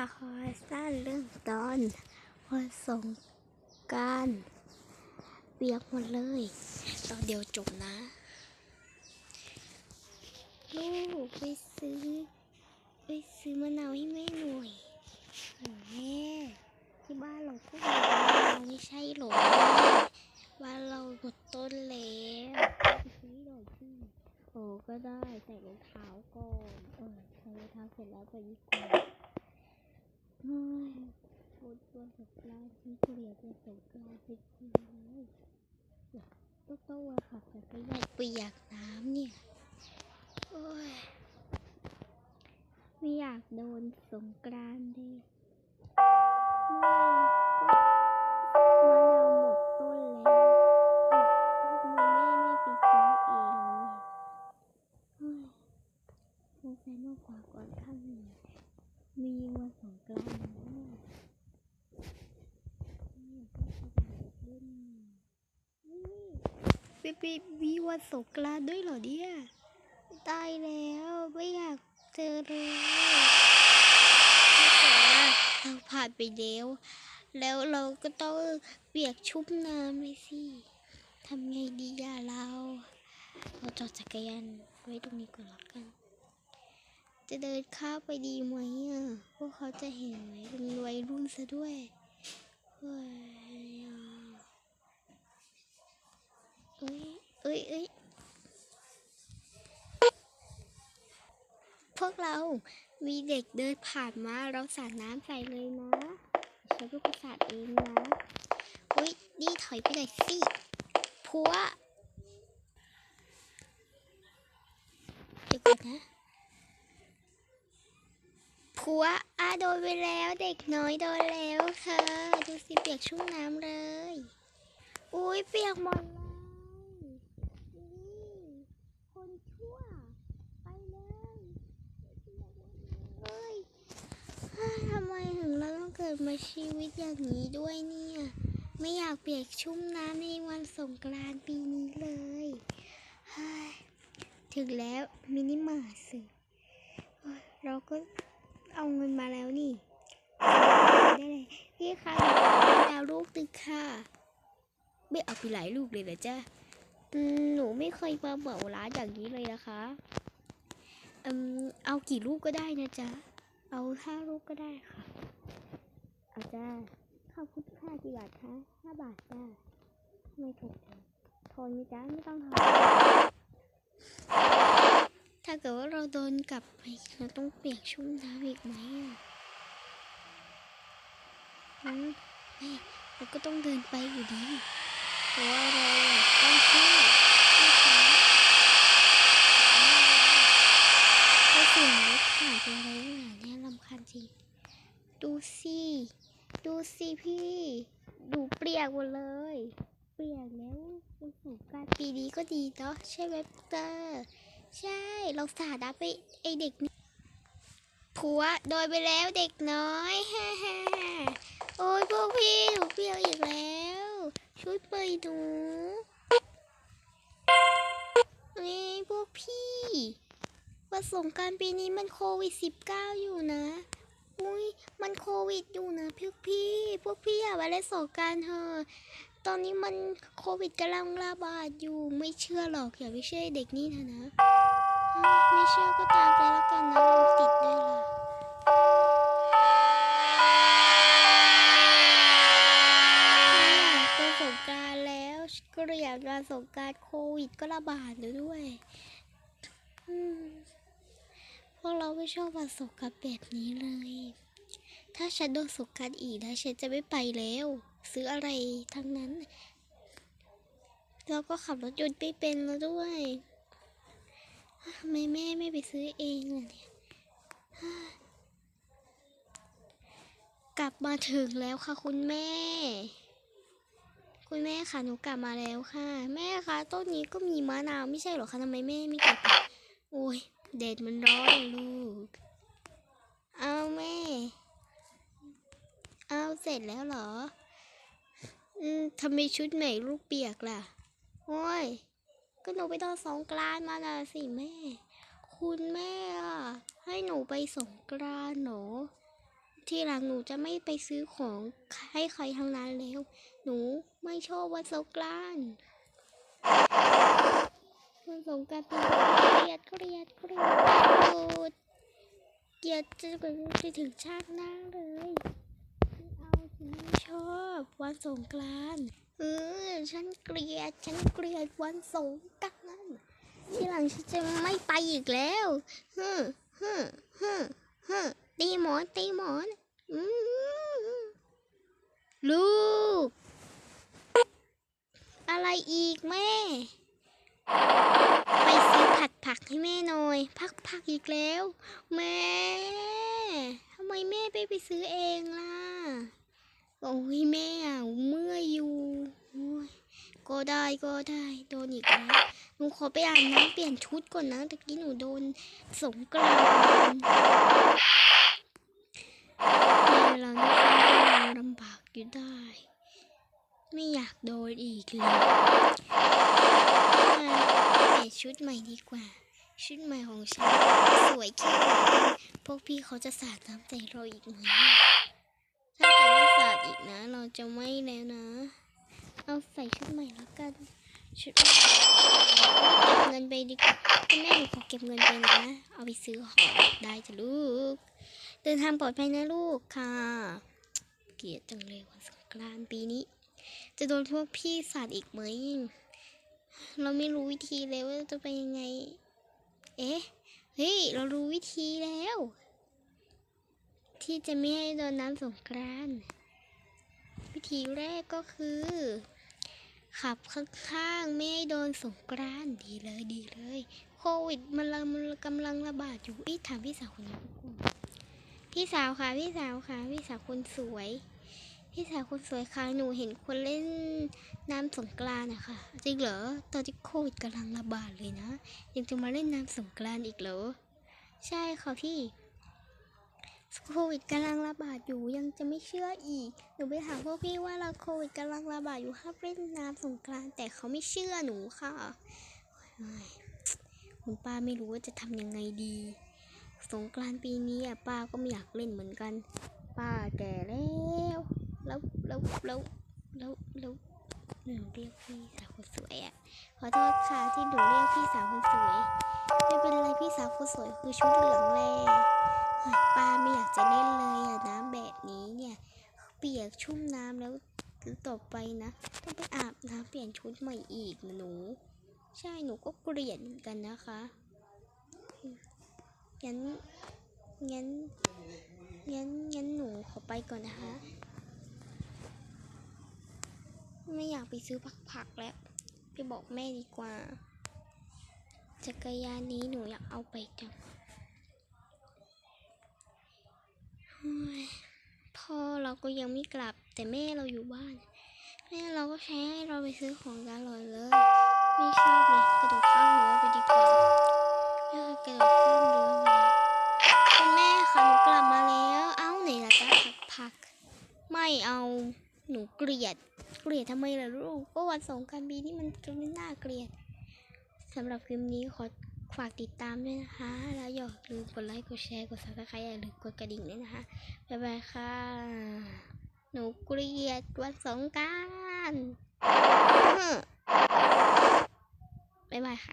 ละครสั้นเรื่องตอนวันสงการเปียกหมดเลย ตอนเดียวจบนะ ลูกไปซื้อ ไปซื้อมะนาวให้แม่หน่อยแม่ที่บ้านเราก็มีมะนาวไม่ใช่หรอบ้านเราหมดต้นแล้วไปซื้อหน่อยสิโอ้ก็ได้ใส่รองเท้าก่อนเออใส่รองเท้าเสร็จแล้วไปดีกว่าเฮ้ยหม ตัวสงกรายที่เฉลี่ยดจะสงกรานต์จริงๆเลยต้องต้องว่าขับจักรยานเปียกน้ำเนี่ย โอ้ย ไม่อยากโดนสงกรานต์ดิ เบบีมีวันสงกรานต์ด้วยเหรอเนี่ยตายแล้วไม่อยากเจอเลยแต่ว่าเราผ่านไปแล้วแล้วเราก็ต้องเปียกชุ่มน้ำเลยสิทำไงดีอะเรา เราจอดจักรยานไว้ตรงนี้ก่อนละกัน จะเดินข้าไปดีไหมอะ พวกเขาจะเห็นไหมเป็นวัยรุ่นซะด้วยเฮ้ยอะเอ้ยเอ้ยเอ้ยพวกเรา มีเด็กเดินผ่านมา เราสาดน้ำใส่เลยนะใช้ลูกกระสาดเองนะอุ้ยนี่ถอยไปหน่อยสิพัวเดี๋ยวก่อนนะพัวอาโดนไปแล้วเด็กน้อยโดนแล้วค่ะดูสิเปียกชุ่มน้ำเลย อุ้ยเปียกหมดเลยนี่คนชั่ว ไปเลยเฮ้ยอ้าวทำไมถึง เราต้องเกิดมาชีวิตอย่างนี้ด้วยเนี่ย ไม่อยากเปียกชุ่มน้ำในวันสงกรานต์ปีนี้เลยเฮ้ยถึงแล้วมินิมาร์ทสิเฮ้ยเราก็เอาเงินมาแล้วนี่ได้เลยพี่คะหนูขอดาวลูกตึกค่ะ ไม่เอาไปหลายลูกเลยเหรอจ๊ะอืมหนูไม่เคยมาเหมาร้านอย่างนี้เลยนะคะอืมเอากี่ลูกก็ได้นะจ๊ะ เอาห้าลูกก็ได้ค่ะ เอาจ้าขอบคุณค่ะกี่บาทคะห้าบาทจ้า ไม่ถูกจังทอนไหมจ๊ะไม่ต้องทอนถ้าเกิดว่าเราโดนกลับไปเราต้องเปียกชุ่มน้ำอีกไหมอะอืมเฮ้ยเราก็ต้องเดินไปอยู่ดีเพราะว่าเราต้องช่วยช่วยเขาก็เสียงรถผ่านไปอะไรขนาดเนี้ย คาญจริง ดูสิ ดูสิพี่ ดูเปียกหมดเลย เปียกแล้ววันสงกรารปีนี้ก็ดีเนาะใช่ไหมเตอร์ใช่ เราสาดน้ำไปไอเด็กนี่ผัวโดยไปแล้วเด็กน้อยฮ่าฮ่าโอ้ยพวกพี่หนูเปียกอีกแล้ว ช่วยเปิดหนูนี่พวกพี่ วันสงการปีนี้มันโควิด -19 อยู่นะ อุ้ยมันโควิดอยู่นะพวกพี่พวกพี่อย่าไปเล่นสงการเถอะตอนนี้มันโควิดกำลังระบาดอยู่ไม่เชื่อหรอกอย่าไปเชื่อเด็กนี่เถอะนะ ไม่เชื่อก็ตามใจแล้วกันนะติดด้วยล่ะเป็นสงการแล้วก็อยากงานสงการโควิดก็ระบาดอยู่ด้วยอืม พวกเราไม่ชอบวันสงกรารแบบนี้เลย ถ้าฉันโดนสงกรารอีกนะฉันจะไม่ไปแล้ว ซื้ออะไรทั้งนั้นแล้วก็ขับรถยนต์ไม่เป็นแล้วด้วยทำไมแม่ไม่ไปซื้อเองล่ะเนี่ยกลับมาถึงแล้วค่ะคุณแม่ คุณแม่ค่ะหนูกลับมาแล้วค่ะ แม่คะต้นนี้ก็มีมะนาวไม่ใช่หรอคะทำไมแม่ไม่เก็บโอ้ย แดดมันร้อนลูก เอาแม่ เอาเสร็จแล้วเหรอ อืมทำไมชุดใหม่ลูกเปียกล่ะ โอ้ย ก็หนูไปตอนสงกรานต์มาน่ะสิแม่ คุณแม่อะให้หนูไปสงกรานต์หรอทีหลังหนูจะไม่ไปซื้อของให้ใครทั้งนั้นแล้ว หนูไม่ชอบวันสงกรานต์ วันสงกรานต์เป็นเกลียดเกลียดเกลียดโกรธเกลียดจะไปถึงชาติหน้าเลยเอาฉันชอบวันสงกรานต์เออฉันเกลียดฉันเกลียดวันสงกรานต์ที่หลังฉันจะไม่ไปอีกแล้วฮึฮึฮึฮึตีหมอนตีหมอนลูก อะไรอีกแม่ ไปซื้อผัดผักให้แม่หน่อยผักผักอีกแล้ว แม่ทำไมแม่ไปไปซื้อเองล่ะโอ้ยแม่อะเมื่อยอยู่โอ้ยก็ได้ก็ได้โดนอีกแล้วหนูขอไปอาบน้ำเปลี่ยนชุดก่อนนะตะกี้หนูโดนสงกรานต์เวลานี้ก็ลำบากอยู่ได้ ไม่อยากโดนอีกเลย ชุดใหม่ดีกว่า ชุดใหม่ของฉันสวยแค่ไหนพวกพี่เขาจะสาดน้ำใส่เราอีกไหมถ้าเกิดว่าสาดอีกนะ เราจะไม่แล้วนะ เอาใส่ชุดใหม่แล้วกัน ชุดใหม่เก็บเงินไปดีกว่าคุณแม่หนูขอเก็บเงินไปนะ เอาไปซื้อของได้จ้ะลูก เดินทางปลอดภัยนะลูกค่ะ เกลียดจังเลยวันสงกรานต์ปีนี้ จะโดนพวกพี่สาดอีกไหม เราไม่รู้วิธีเลยว่าจะไปยังไง เอ๊ะ เฮ้ย เรารู้วิธีแล้ว ที่จะไม่ให้โดนน้ำสงกรานวิธีแรกก็คือ ขับข้างๆ ไม่ให้โดนสงกรานดีเลยดีเลย โควิดมันมันกำลังระบาดอยู่อีถามพี่สาวคนนี้พี่สาวค่ะ พี่สาวค่ะ พี่สาวคนสวย พี่สาวคนสวยค่ะหนูเห็นคนเล่นน้ำสงกรานต์อะค่ะจริงเหรอตอนที่โควิดกำลังระบาดเลยนะ ยังจะมาเล่นน้ำสงกรานต์อีกเหรอ ใช่ค่ะพี่โควิดกำลังระบาดอยู่ยังจะไม่เชื่ออีก หนูไปถามพวกพี่ว่าเราโควิดกำลังระบาดอยู่ห้ามเล่นน้ำสงกรานต์แต่เขาไม่เชื่อหนูค่ะคุณป้าไม่รู้ว่าจะทำยังไงดี สงกรานต์ปีนี้อะป้าก็ไม่อยากเล่นเหมือนกัน ป้าแก่แล้ว แล้วแล้วแล้วแล้วแล้วหนูเรียกพี่สาวคนสวยอะขอโทษค่ะที่หนูเรียกพี่สาวคนสวยไม่เป็นไรพี่สาวคนสวยคือชุดเหลืองแร่ป้าไม่อยากจะเล่นเลยอะน้ำแบบนี้เนี่ย เปียกชุ่มน้ำแล้วต่อไปนะ ต้องไปอาบน้ำเปลี่ยนชุดใหม่อีกนะหนู ใช่หนูก็เกลียดเหมือนกันนะคะงั้นงั้นงั้นงั้นหนูขอไปก่อนนะคะ ไม่อยากไปซื้อผักผักแล้ว ไปบอกแม่ดีกว่า จักรยานนี้หนูอยากเอาไปจังพ่อเราก็ยังไม่กลับ แต่แม่เราอยู่บ้าน แม่เราก็ใช้ให้เราไปซื้อของตลอดเลย ไม่ชอบเลยกระโดดข้ามรั้วไปดีกว่าแม่เคยกระโดดข้ามรั้วมาคุณแม่คะหนูกลับมาแล้ว เอ้าไหนล่ะจ๊ะผักผัก ไม่เอาหนูเกลียด เกลียดทำไมล่ะลูกก็วันสงกรารบีนี่มันจะไม่น่าเกลียดสำหรับคลิปนี้ขอฝากติดตามด้วยนะคะ แล้วอย่าลืมกดไลค์ กดแชร์ กดซับสไครต์อย่าลืมกดกระดิ่งด้วยนะคะ บ๊ายบายค่ะ หนูเกลียดวันสงการบ๊ายบายค่ะ